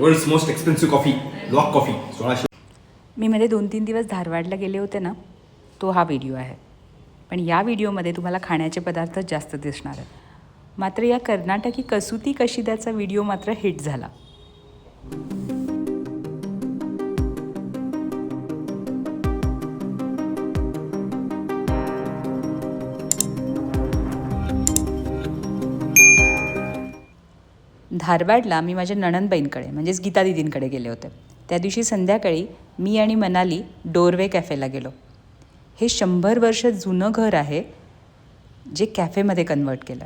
World's most expensive coffee Luwak coffee सोळाशे. मी मध्ये दोन तीन दिवस धारवाडला गेले होते ना तो हा व्हिडिओ आहे. पण या व्हिडिओमध्ये तुम्हाला खाण्याचे पदार्थ जास्त दिसणार आहेत. मात्र या कर्नाटकी कसुती कशी त्याचा व्हिडिओ मात्र हिट झाला. धारवाडला मी माझ्या नणनबाईंकडे म्हणजेच गीता दिदींकडे गेले होते. त्या दिवशी संध्याकाळी मी आणि मनाली डोरवे कॅफेला गेलो. हे शंभर वर्ष जुनं घर आहे जे कॅफेमध्ये कन्वर्ट केलं.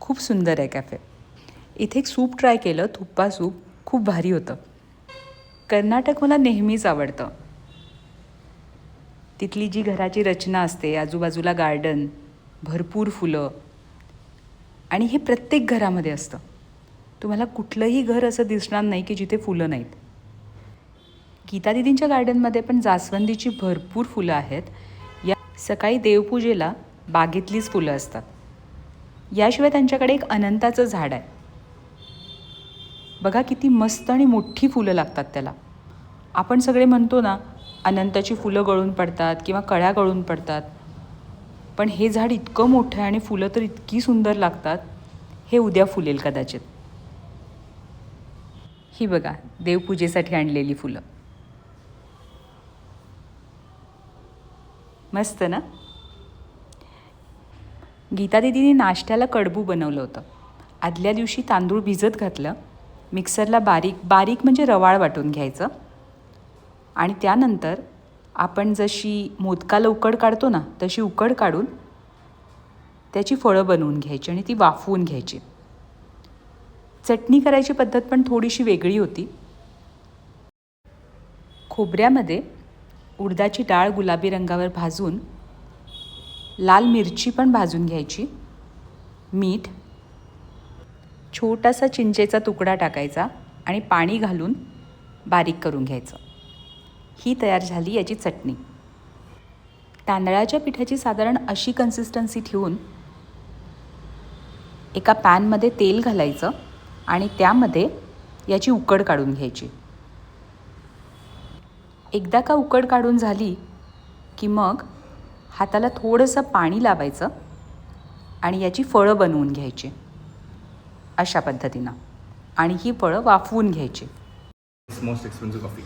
खूप सुंदर आहे कॅफे. इथे एक सूप ट्राय केलं थुप्पा सूप खूप भारी होतं. कर्नाटक मला नेहमीच आवडतं. तिथली जी घराची रचना असते आजूबाजूला गार्डन भरपूर फुलं आणि हे प्रत्येक घरामध्ये असतं. तुम्हाला कुठलंही घर असं दिसणार नाही की जिथे फुलं नाहीत. गीता दिदींच्या गार्डनमध्ये पण जास्वंदीची भरपूर फुलं आहेत. या सकाळी देवपूजेला बागेतलीच फुलं असतात. याशिवाय त्यांच्याकडे एक अनंताचं झाड आहे. बघा किती मस्त आणि मोठी फुलं लागतात त्याला. आपण सगळे म्हणतो ना अनंताची फुलं गळून पडतात किंवा कळ्या गळून पडतात. पण हे झाड इतकं मोठं आहे आणि फुलं तर इतकी सुंदर लागतात हे उद्या फुलेल कदाचित. ही बघा देवपूजेसाठी आणलेली फुलं. मस्त ना? गीता दिदीने नाश्त्याला कडबू बनवलं होतं. आदल्या दिवशी तांदूळ भिजत घातलं मिक्सरला बारीक बारीक म्हणजे रवाळ वाटून घ्यायचं. आणि त्यानंतर आपण जशी मोदकाला उकड काढतो ना तशी उकड काढून त्याची फळं बनवून घ्यायची आणि ती वाफवून घ्यायची. चटणी करायची पद्धत पण थोडीशी वेगळी होती. खोबऱ्यामध्ये उडदाची डाळ गुलाबी रंगावर भाजून लाल मिरची पण भाजून घ्यायची. मीठ छोटासा चिंचेचा तुकडा टाकायचा आणि पाणी घालून बारीक करून घ्यायचं. ही तयार झाली याची चटणी. तांदळाच्या पिठाची साधारण अशी कन्सिस्टन्सी ठेवून एका पॅनमध्ये तेल घालायचं. आणि त्यामध्ये याची उकड काढून घ्यायची. एकदा का उकड काढून झाली की मग हाताला थोडंसं पाणी लावायचं आणि याची फळं बनवून घ्यायची. अशा पद्धतीनं. आणि ही फळं वाफवून घ्यायची. मोस्ट एक्सपेन्सिव्ह कॉफी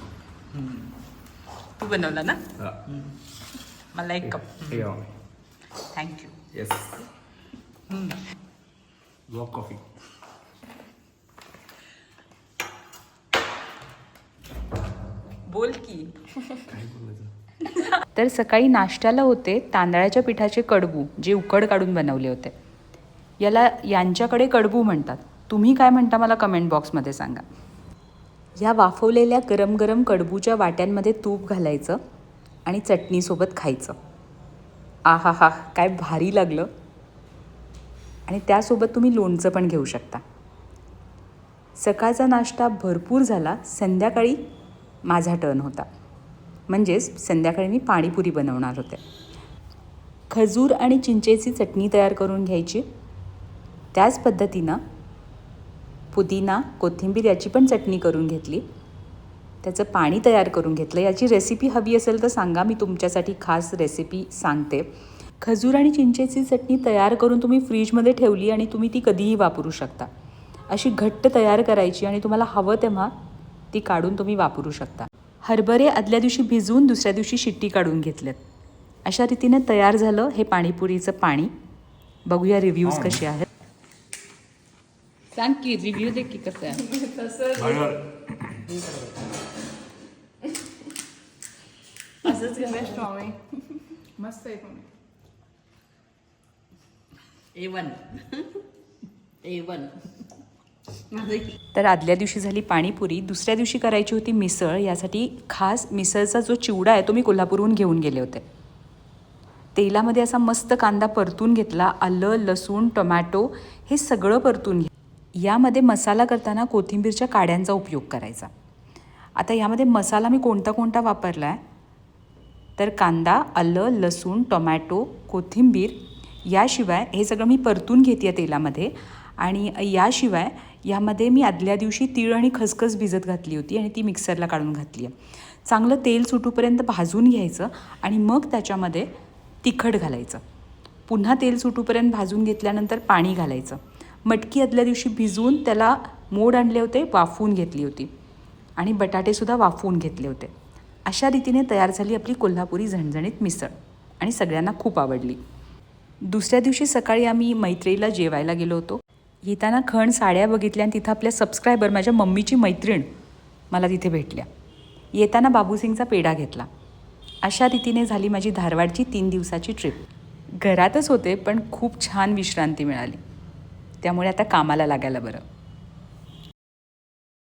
तू बनवला ना? मला एक कप. थँक्यू येस कॉफी बोल की. तर सकाळी नाश्त्याला होते तांदळाच्या पिठाचे कडबू जे उकड काढून बनवले होते. याला यांच्याकडे कडबू म्हणतात. तुम्ही काय म्हणता मला कमेंट बॉक्समध्ये सांगा. या वाफवलेल्या गरम गरम कडबूच्या वाट्यांमध्ये तूप घालायचं आणि चटणीसोबत खायचं. आहा हा काय भारी लागलं. आणि त्यासोबत तुम्ही लोणचं पण घेऊ शकता. सकाळचा नाश्ता भरपूर झाला. संध्याकाळी माझा टर्न होता. म्हणजेच संध्याकाळी मी पाणीपुरी बनवणार होते. खजूर आणि चिंचेची चटणी तयार करून घ्यायची. त्याच पद्धतीनं पुदिना कोथिंबीर याची पण चटणी करून घेतली. त्याचं पाणी तयार करून घेतलं. याची रेसिपी हवी असेल तर सांगा. मी तुमच्यासाठी खास रेसिपी सांगते. खजूर आणि चिंचेची चटणी तयार करून तुम्ही फ्रीजमध्ये ठेवली आणि तुम्ही ती कधीही वापरू शकता. अशी घट्ट तयार करायची आणि तुम्हाला हवं तेव्हा ती काढून तुम्ही वापरू शकता. हरभरे आदल्या दिवशी भिजवून दुसऱ्या दिवशी शिट्टी काढून घेतल्यात. अशा रीतीने तयार झालं हे पाणीपुरीचं पाणी. बघूया रिव्ह्यूज कसे आहेत. सांग की रिव्ह्यू दे की कसं आहे. मस्त आहे ए वन ए वन तर आदल्या दिवशी झाली पाणीपुरी. दुसऱ्या दिवशी करायची होती मिसळ. यासाठी खास मिसळचा जो चिवडा आहे तो मी कोल्हापूरहून घेऊन गेले होते. तेलामध्ये असा मस्त कांदा परतून घेतला. आलं लसूण टोमॅटो हे सगळं परतून घे यामध्ये मसाला करताना कोथिंबीरच्या काड्यांचा उपयोग करायचा. आता यामध्ये मसाला मी कोणता कोणता वापरला आहे तर कांदा आलं लसूण टोमॅटो कोथिंबीर याशिवाय हे सगळं मी परतून घेते आहे तेलामध्ये. आणि याशिवाय यामध्ये मी आदल्या दिवशी तीळ आणि खसखस भिजत घातली होती आणि ती मिक्सरला काढून घातली आहे. चांगलं तेल सुटूपर्यंत भाजून घ्यायचं आणि मग त्याच्यामध्ये तिखट घालायचं. पुन्हा तेल सुटूपर्यंत भाजून घेतल्यानंतर पाणी घालायचं. मटकी आदल्या दिवशी भिजवून त्याला मोड आणले होते वाफवून घेतली होती. आणि बटाटेसुद्धा वाफवून घेतले होते. अशा रीतीने तयार झाली आपली कोल्हापुरी झणझणीत मिसळ. आणि सगळ्यांना खूप आवडली. दुसऱ्या दिवशी सकाळी आम्ही मैत्रीला जेवायला गेलो होतो. येताना खण साड्या बघितल्या आणि तिथं आपल्या सबस्क्रायबर माझ्या मम्मीची मैत्रीण मला तिथे भेटल्या. येताना बाबूसिंगचा पेढा घेतला. अशा रीतीने झाली माझी धारवाडची तीन दिवसाची ट्रिप घरातच होते पण खूप छान विश्रांती मिळाली. त्यामुळे आता कामाला लागायला बरं.